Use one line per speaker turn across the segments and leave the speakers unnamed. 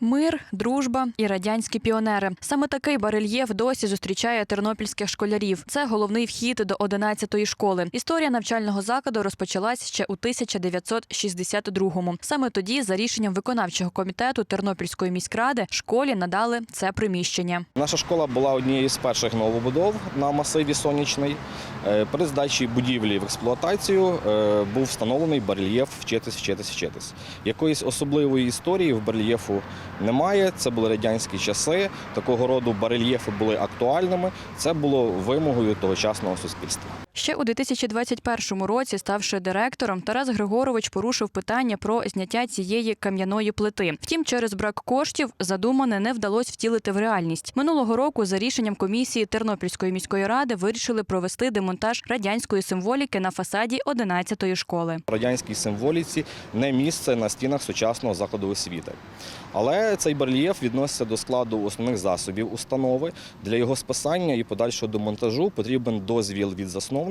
Мир, дружба і радянські піонери. Саме такий барельєф досі зустрічає тернопільських школярів. Це головний вхід до 11-ї школи. Історія навчального закладу розпочалась ще у 1962-му. Саме тоді, за рішенням виконавчого комітету Тернопільської міськради, школі надали це приміщення.
Наша школа була однією з перших новобудов на масиві сонячний. Е, При здачі будівлі в експлуатацію е, був встановлений барельєф вчитись, вчитись, вчитись. Якоїсь особливої історії в барельєфу немає. Це були радянські часи. Такого роду барельєфи були актуальними. Це було вимогою тогочасного суспільства.
Ще у 2021 році, ставши директором, Тарас Григорович порушив питання про зняття цієї кам'яної плити. Втім, через брак коштів задумане не вдалося втілити в реальність. Минулого року, за рішенням комісії Тернопільської міської ради, вирішили провести демонтаж радянської символіки на фасаді 11-ї школи.
радянській символіці не місце на стінах сучасного закладу освіти. Але цей барельєф відноситься до складу основних засобів установи. Для його списання і подальшого демонтажу потрібен дозвіл від засновника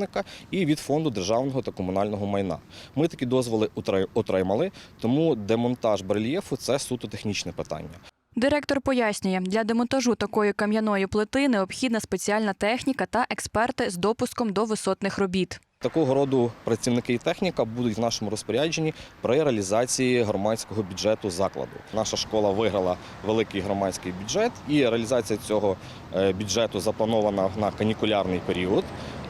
і від фонду державного та комунального майна. Ми такі дозволи отримали, тому демонтаж барельєфу це суто технічне питання.
Директор пояснює, для демонтажу такої кам'яної плити необхідна спеціальна техніка та експерти з допуском до висотних робіт.
Такого роду працівники і техніка будуть в нашому розпорядженні при реалізації громадського бюджету закладу. Наша школа виграла великий громадський бюджет, і реалізація цього е, бюджету запланована на канікулярний період.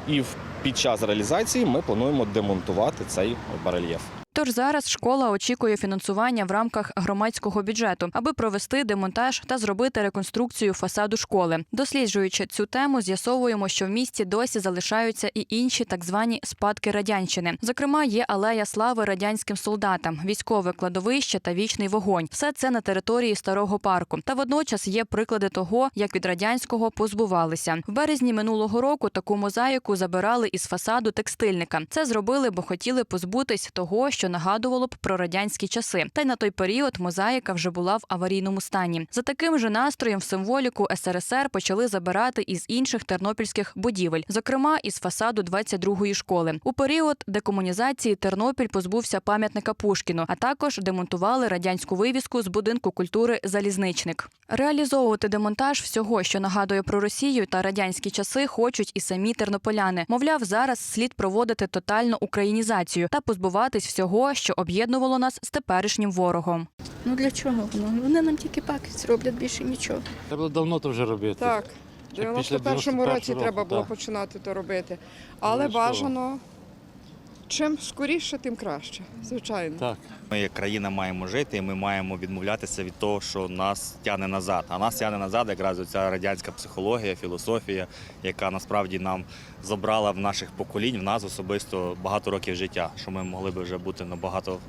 І в- під час реалізації ми плануємо демонтувати цей барельєф.
Тож зараз школа очікує фінансування в рамках громадського бюджету, аби провести демонтаж та зробити реконструкцію фасаду школи. Досліджуючи цю тему, з'ясовуємо, що в місті досі залишаються і інші так звані спадки радянщини. Зокрема, є алея слави радянським солдатам, військове кладовище та вічний вогонь. Все це на території старого парку. Та водночас є приклади того, як від радянського позбувалися. В березні минулого року таку мозаїку забирали із фасаду текстильника. Це зробили, бо хотіли позбутись того, що нагадувало б про радянські часи. Та й на той період мозаїка вже була в аварійному стані. За таким же настроєм в символіку СРСР почали забирати із інших тернопільських будівель, зокрема із фасаду 22-ї школи. У період декомунізації Тернопіль позбувся пам'ятника Пушкіну, а також демонтували радянську вивіску з будинку культури Залізничник. Реалізовувати демонтаж всього, що нагадує про Росію та радянські часи, хочуть і самі тернополяни. Мовляв, зараз слід проводити тотальну українізацію та позбуватись всього, що об'єднувало нас з теперішнім ворогом.
Ну для чого воно? Вони нам тільки пакість роблять більше нічого.
Треба було давно то вже робити.
Так, в
Ще
91-му році
91-го
треба було
так.
починати то робити. Але бажано чим скоріше, тим краще, звичайно.
Так.
Ми як країна маємо жити, і ми маємо відмовлятися від того, що нас тягне назад. А нас тягне назад якраз ця радянська психологія, філософія, яка насправді нам забрала в наших поколінь, в нас особисто багато років життя, що ми могли би вже бути набагато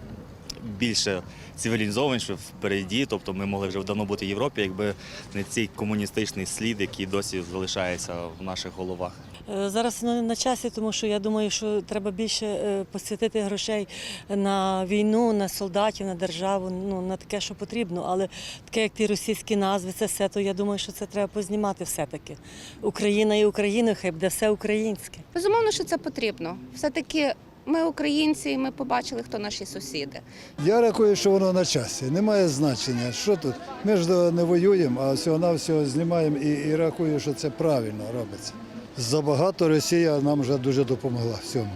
більше цивілізовані що впереді. Тобто ми могли вже давно бути в Європі, якби не цей комуністичний слід, який досі залишається в наших головах.
Е, Зараз на, на часі, тому що я думаю, що треба більше е, посвятити грошей на війну, на солдатів, на державу, ну на таке, що потрібно. Але таке, як ті російські назви, це все, то я думаю, що це треба познімати все-таки. Україна і Україна, хай буде все українське.
Безумовно, що це потрібно. Все-таки ми українці, і ми побачили, хто наші сусіди.
Я рахую, що воно на часі. Немає значення. Що тут? Ми ж не воюємо, а всього-навсього знімаємо і, і рахую, що це правильно робиться. Забагато Росія нам вже дуже допомогла в цьому.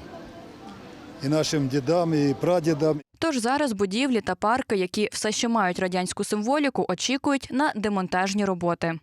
І нашим дідам, і прадідам,
Тож зараз будівлі та парки, які все ще мають радянську символіку, очікують на демонтажні роботи.